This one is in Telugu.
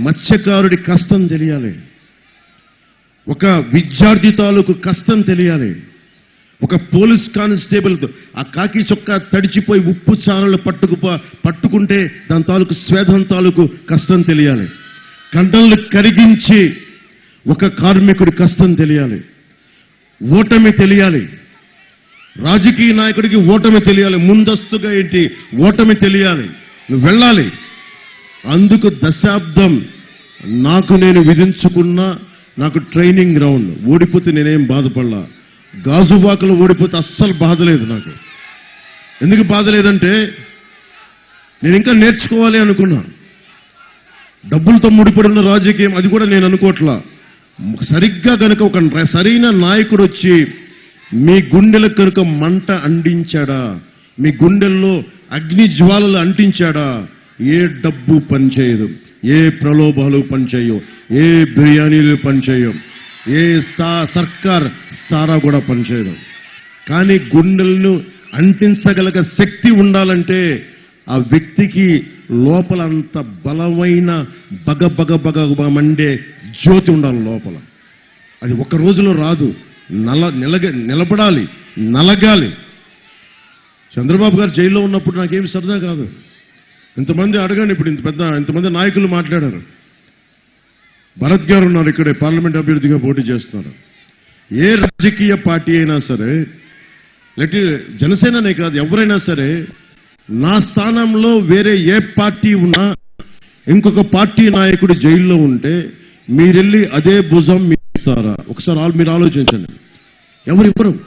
మత్స్యకారుడి కష్టం తెలియాలి. ఒక విద్యార్థి తాలూకు కష్టం తెలియాలి. ఒక పోలీస్ కానిస్టేబుల్ ఆ కాకి చొక్కా తడిచిపోయి ఉప్పు చారలు పట్టుకు పట్టుకుంటే దాని తాలూకు స్వేదం తాలూకు కష్టం తెలియాలి. కండలు కరిగించి ఒక కార్మికుడి కష్టం తెలియాలి. ఓటమి తెలియాలి. రాజకీయ నాయకుడికి ఓటమి తెలియాలి. ముందస్తుగా ఏంటి? ఓటమి తెలియాలి. నువ్వు వెళ్ళాలి. అందుకు దశాబ్దం నాకు నేను విధించుకున్న నాకు ట్రైనింగ్ గ్రౌండ్. ఓడిపోతే నేనేం బాధపడలా. గాజువాకలో ఓడిపోతే అస్సలు బాధలేదు నాకు. ఎందుకు బాధ లేదంటే నేను ఇంకా నేర్చుకోవాలి అనుకున్నా. డబ్బులతో ముడిపడిన రాజకీయం అది కూడా నేను అనుకోవట్లా. సరిగ్గా కనుక ఒక సరైన నాయకుడు వచ్చి మీ గుండెలకు కనుక మంట అంటించాడా? మీ గుండెల్లో అగ్ని జ్వాలలు అంటించాడా? ఏ డబ్బు పనిచేయదు ఏ ప్రలోభాలు పనిచేయవు ఏ బిర్యానీలు పనిచేయవు ఏ సా సర్కార్ సారా కూడా పనిచేయదు. కానీ గుండెలను అంటించగలగ శక్తి ఉండాలంటే ఆ వ్యక్తికి లోపల అంత బలమైన బగ బగ బగ బగ మండే జ్యోతి ఉండాలి లోపల. అది ఒక రోజులో రాదు. నల నిలగ నిలబడాలి నలగాలి. చంద్రబాబు గారు జైల్లో ఉన్నప్పుడు నాకేమి సరదా కాదు ఇంతమంది అడగండి ఇప్పుడు ఇంత పెద్ద ఇంతమంది నాయకులు మాట్లాడారు. భరత్ గారు ఉన్నారు ఇక్కడే పార్లమెంట్ అభ్యర్థిగా పోటీ చేస్తున్నారు. ఏ రాజకీయ పార్టీ అయినా సరే లేటి జనసేననే కాదు ఎవరైనా సరే నా స్థానంలో వేరే ఏ పార్టీ ఉన్నా ఇంకొక పార్టీ నాయకుడు జైల్లో ఉంటే మీరెళ్ళి అదే భుజం మీరు ఇస్తారా ఒకసారి ఆల్- మీరు ఆలోచించండి. ఎవరు ఇవ్వరు?